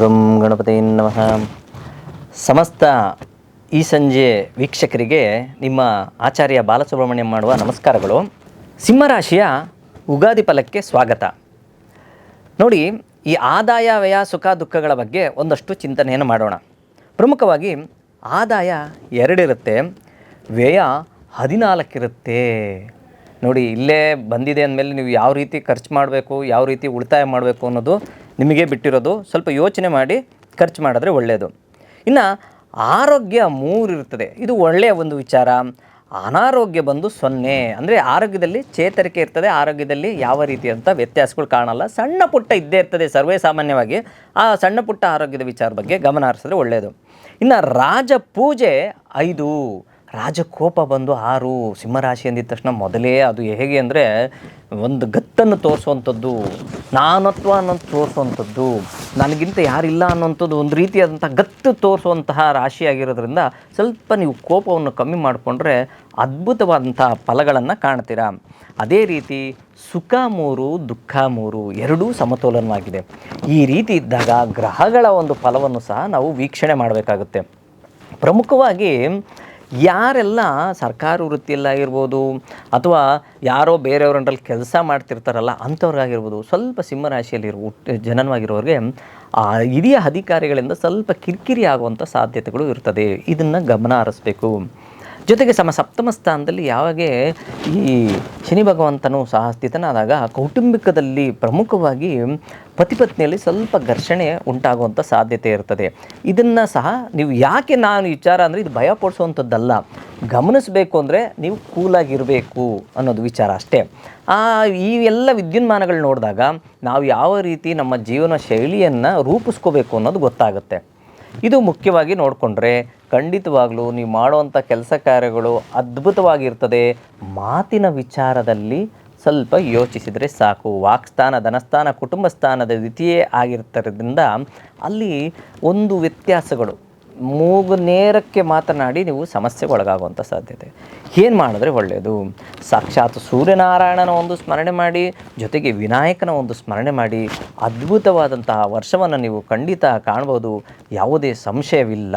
ಗಂ ಗಣಪತಿ ನಮಃ. ಸಮಸ್ತ ಈ ಸಂಜೆ ವೀಕ್ಷಕರಿಗೆ ನಿಮ್ಮ ಆಚಾರ್ಯ ಬಾಲಸುಬ್ರಹ್ಮಣ್ಯಂ ಮಾಡುವ ನಮಸ್ಕಾರಗಳು. ಸಿಂಹರಾಶಿಯ ಉಗಾದಿ ಫಲಕ್ಕೆ ಸ್ವಾಗತ. ನೋಡಿ, ಈ ಆದಾಯ, ವ್ಯಯ, ಸುಖ, ದುಃಖಗಳ ಬಗ್ಗೆ ಒಂದಷ್ಟು ಚಿಂತನೆಯನ್ನು ಮಾಡೋಣ. ಪ್ರಮುಖವಾಗಿ ಆದಾಯ ಎರಡಿರುತ್ತೆ, ವ್ಯಯ ಹದಿನಾಲ್ಕಿರುತ್ತೆ. ನೋಡಿ, ಇಲ್ಲೇ ಬಂದಿದೆ ಅಂದಮೇಲೆ ನೀವು ಯಾವ ರೀತಿ ಖರ್ಚು ಮಾಡಬೇಕು, ಯಾವ ರೀತಿ ಉಳಿತಾಯ ಮಾಡಬೇಕು ಅನ್ನೋದು ನಿಮಗೆ ಬಿಟ್ಟಿರೋದು ಸ್ವಲ್ಪ ಯೋಚನೆ ಮಾಡಿ ಖರ್ಚು ಮಾಡಿದ್ರೆ ಒಳ್ಳೆಯದು ಇನ್ನು ಆರೋಗ್ಯ ಮೂರು ಇರ್ತದೆ. ಇದು ಒಳ್ಳೆಯ ಒಂದು ವಿಚಾರ. ಅನಾರೋಗ್ಯ ಬಂದು ಸೊನ್ನೆ. ಅಂದರೆ ಆರೋಗ್ಯದಲ್ಲಿ ಚೇತರಿಕೆ ಇರ್ತದೆ. ಆರೋಗ್ಯದಲ್ಲಿ ಯಾವ ರೀತಿಯಂಥ ವ್ಯತ್ಯಾಸಗಳು ಕಾಣಲ್ಲ. ಸಣ್ಣ ಪುಟ್ಟ ಇದ್ದೇ ಇರ್ತದೆ ಸರ್ವೇ ಸಾಮಾನ್ಯವಾಗಿ. ಆ ಸಣ್ಣ ಪುಟ್ಟ ಆರೋಗ್ಯದ ವಿಚಾರ ಬಗ್ಗೆ ಗಮನ ಹರಿಸಿದ್ರೆ ಒಳ್ಳೆಯದು ಇನ್ನು ರಾಜ ಪೂಜೆ ಐದು. ರಾಜಕೋಪ ಬಂದು ಆರು ಸಿಂಹರಾಶಿ ಅಂದಿದ ತಕ್ಷಣ ಮೊದಲೇ ಅದು ಹೇಗೆ ಅಂದರೆ ಒಂದು ಗತ್ತನ್ನು ತೋರಿಸುವಂಥದ್ದು ನಾನತ್ವ ಅನ್ನೋದು ತೋರಿಸುವಂಥದ್ದು, ನನಗಿಂತ ಯಾರಿಲ್ಲ ಅನ್ನೋಂಥದ್ದು ಒಂದು ರೀತಿಯಾದಂಥ ಗತ್ತು ತೋರಿಸುವಂತಹ ರಾಶಿಯಾಗಿರೋದ್ರಿಂದ ಸ್ವಲ್ಪ ನೀವು ಕೋಪವನ್ನು ಕಮ್ಮಿ ಮಾಡಿಕೊಂಡ್ರೆ ಅದ್ಭುತವಾದಂಥ ಫಲಗಳನ್ನು ಕಾಣ್ತೀರಾ. ಅದೇ ರೀತಿ ಸುಖ ಮೂರು, ದುಃಖ ಮೂರು ಎರಡೂ ಸಮತೋಲನವಾಗಿದೆ. ಈ ರೀತಿ ಇದ್ದಾಗ ಗ್ರಹಗಳ ಒಂದು ಫಲವನ್ನು ಸಹ ನಾವು ವೀಕ್ಷಣೆ ಮಾಡಬೇಕಾಗುತ್ತೆ. ಪ್ರಮುಖವಾಗಿ ಯಾರೆಲ್ಲ ಸರ್ಕಾರಿ ವೃತ್ತಿಯಲ್ಲಾಗಿರ್ಬೋದು ಅಥವಾ ಯಾರೋ ಬೇರೆಯವರಲ್ಲಿ ಕೆಲಸ ಮಾಡ್ತಿರ್ತಾರಲ್ಲ ಅಂಥವ್ರಿಗಾಗಿರ್ಬೋದು ಸ್ವಲ್ಪ ಸಿಂಹರಾಶಿಯಲ್ಲಿರುವ ಹುಟ್ಟು ಜನನವಾಗಿರೋರಿಗೆ, ಆ ಹಿರಿಯ ಅಧಿಕಾರಿಗಳಿಂದ ಸ್ವಲ್ಪ ಕಿರಿಕಿರಿ ಆಗುವಂಥ ಸಾಧ್ಯತೆಗಳು ಇರ್ತದೆ. ಇದನ್ನು ಗಮನ ಹರಿಸ್ಬೇಕು. ಜೊತೆಗೆ ಸಮ ಸಪ್ತಮ ಸ್ಥಾನದಲ್ಲಿ ಯಾವಾಗ ಈ ಶನಿ ಭಗವಂತನು ಸಹ ಸ್ಥಿತನಾದಾಗ ಕೌಟುಂಬಿಕದಲ್ಲಿ ಪ್ರಮುಖವಾಗಿ ಪತಿಪತ್ನಿಯಲ್ಲಿ ಸ್ವಲ್ಪ ಘರ್ಷಣೆ ಉಂಟಾಗುವಂಥ ಸಾಧ್ಯತೆ ಇರ್ತದೆ. ಇದನ್ನು ಸಹ ನೀವು ಯಾಕೆ ನಾನು ವಿಚಾರ ಅಂದರೆ ಇದು ಭಯ ಪಡಿಸುವಂಥದ್ದಲ್ಲ ಗಮನಿಸಬೇಕು ಅಂದರೆ ನೀವು ಕೂಲಾಗಿರಬೇಕು ಅನ್ನೋದು ವಿಚಾರ ಅಷ್ಟೇ. ಆ, ಈ ಎಲ್ಲ ವಿದ್ಯುನ್ಮಾನಗಳು ನೋಡಿದಾಗ ನಾವು ಯಾವ ರೀತಿ ನಮ್ಮ ಜೀವನ ಶೈಲಿಯನ್ನು ರೂಪಿಸ್ಕೋಬೇಕು ಅನ್ನೋದು ಗೊತ್ತಾಗುತ್ತೆ. ಇದು ಮುಖ್ಯವಾಗಿ ನೋಡಿಕೊಂಡ್ರೆ ಖಂಡಿತವಾಗಲೂ ನೀವು ಮಾಡುವಂಥ ಕೆಲಸ ಕಾರ್ಯಗಳು ಅದ್ಭುತವಾಗಿರ್ತದೆ. ಮಾತಿನ ವಿಚಾರದಲ್ಲಿ ಸ್ವಲ್ಪ ಯೋಚಿಸಿದರೆ ಸಾಕು. ವಾಕ್ಸ್ಥಾನ, ಧನಸ್ಥಾನ ಕುಟುಂಬ ಸ್ಥಾನದ ದ್ವಿತೀಯೇ ಆಗಿರ್ತಾರದ್ರಿಂದ ಅಲ್ಲಿ ಒಂದು ವ್ಯತ್ಯಾಸಗಳು. ಮೂಗು ನೇರಕ್ಕೆ ಮಾತನಾಡಿ ನೀವು ಸಮಸ್ಯೆಗೆ ಒಳಗಾಗುವಂಥ ಸಾಧ್ಯತೆ. ಏನು ಮಾಡಿದ್ರೆ ಒಳ್ಳೆಯದು? ಸಾಕ್ಷಾತ್ ಸೂರ್ಯನಾರಾಯಣನ ಒಂದು ಸ್ಮರಣೆ ಮಾಡಿ, ಜೊತೆಗೆ ವಿನಾಯಕನ ಒಂದು ಸ್ಮರಣೆ ಮಾಡಿ, ಅದ್ಭುತವಾದಂತಹ ವರ್ಷವನ್ನು ನೀವು ಖಂಡಿತ ಕಾಣ್ಬೋದು. ಯಾವುದೇ ಸಂಶಯವಿಲ್ಲ.